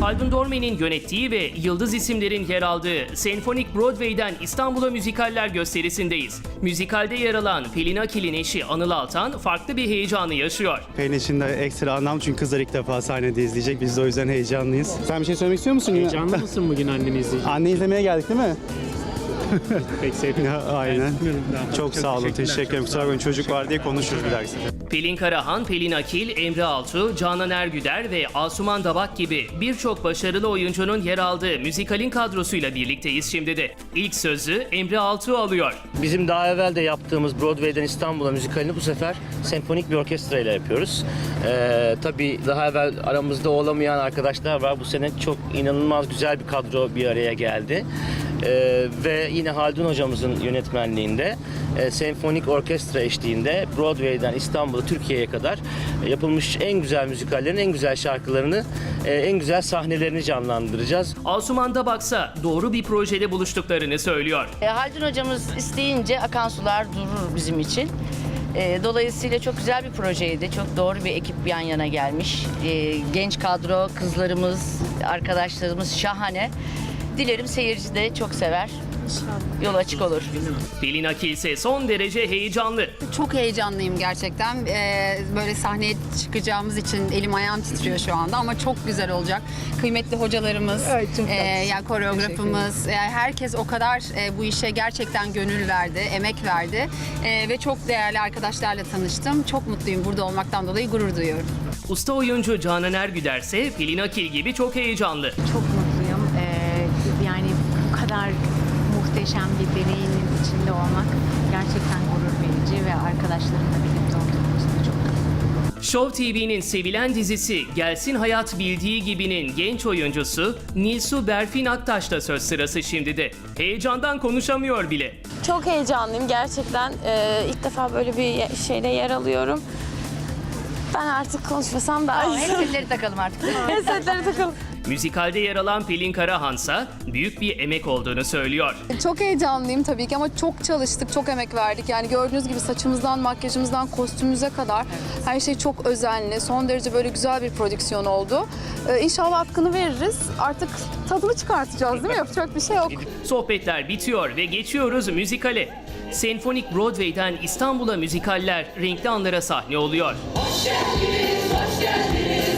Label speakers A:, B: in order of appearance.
A: Haldun Dorme'nin yönettiği ve yıldız isimlerin yer aldığı Senfonik Broadway'den İstanbul'a müzikaller gösterisindeyiz. Müzikalde yer alan Pelin Akil'in eşi Anıl Altan farklı bir heyecanı yaşıyor.
B: Pelin için de ekstra anlam çünkü kızlar ilk defa sahnede izleyecek. Biz de o yüzden heyecanlıyız. Sen bir şey söylemek istiyor musun? Yine?
C: Canlı mısın bugün anneni izleyecek?
B: Anne izlemeye geldik değil mi?
C: Pek.
B: Ya, aynen. Çok sağ olun. Teşekkür ederim. Kusura bakmayın çocuk var diye konuşuruz bir dahaki sefer.
A: Pelin Karahan, Pelin Akil, Emre Altu, Canan Ergüder ve Asuman Dabak gibi birçok başarılı oyuncunun yer aldığı müzikalin kadrosuyla birlikteyiz şimdi de. İlk sözü Emre Altu alıyor.
D: Bizim daha evvel de yaptığımız Broadway'den İstanbul'a müzikalini bu sefer senfonik bir orkestra ile yapıyoruz. Ee, tabii daha evvel aramızda olamayan arkadaşlar var. Bu sene çok inanılmaz güzel bir kadro bir araya geldi. Ee, ve yine Haldun hocamızın yönetmenliğinde e, senfonik orkestra eşliğinde Broadway'den İstanbul'a Türkiye'ye kadar yapılmış en güzel müzikallerin en güzel şarkılarını, e, en güzel sahnelerini canlandıracağız.
A: Asuman Dabaksa doğru bir projede buluştuklarını söylüyor.
E: E, Haldun hocamız isteyince akan sular durur bizim için. E, dolayısıyla çok güzel bir projeydi. Çok doğru bir ekip yan yana gelmiş. E, genç kadro, kızlarımız, arkadaşlarımız şahane. Dilerim seyirci de çok sever. Yol açık olur.
A: Pelin Akil ise son derece heyecanlı.
F: Çok heyecanlıyım gerçekten. Ee, böyle sahneye çıkacağımız için elim ayağım titriyor şu anda ama çok güzel olacak. Kıymetli hocalarımız, e, yani koreografımız, yani herkes o kadar e, bu işe gerçekten gönül verdi, emek verdi E, ve çok değerli arkadaşlarla tanıştım. Çok mutluyum burada olmaktan dolayı gurur duyuyorum.
A: Usta oyuncu Canan Ergüder ise Pelin Akil gibi çok heyecanlı.
G: çok mutluyum. Kadar muhteşem bir deneyinin içinde olmak gerçekten gurur verici ve arkadaşlarımla birlikte olduğumuz da çok
A: Show TV'nin sevilen dizisi Gelsin Hayat Bildiği Gibi'nin genç oyuncusu Nilsu Berfin Aktaş da söz sırası şimdi de. Heyecandan konuşamıyor bile.
H: Çok heyecanlıyım gerçekten. Ee, ilk defa böyle bir şeyde yer alıyorum. Ben artık konuşmasam daha iyi.
E: Takalım artık.
H: Headsetlere takıl.
A: Müzikalde yer alan Pelin Karahansa büyük bir emek olduğunu söylüyor.
I: Çok heyecanlıyım tabii ki ama çok çalıştık, çok emek verdik. Yani gördüğünüz gibi saçımızdan, makyajımızdan, kostümümüze kadar her şey çok özenli. Son derece böyle güzel bir prodüksiyon oldu. Ee, inşallah hakkını veririz. Artık tadını çıkartacağız değil mi? Yapacak bir şey yok.
A: Sohbetler bitiyor ve geçiyoruz müzikale. Senfonik Broadway'den İstanbul'a müzikaller renkli anlara sahne oluyor.
J: Hoş geldiniz, hoş geldiniz.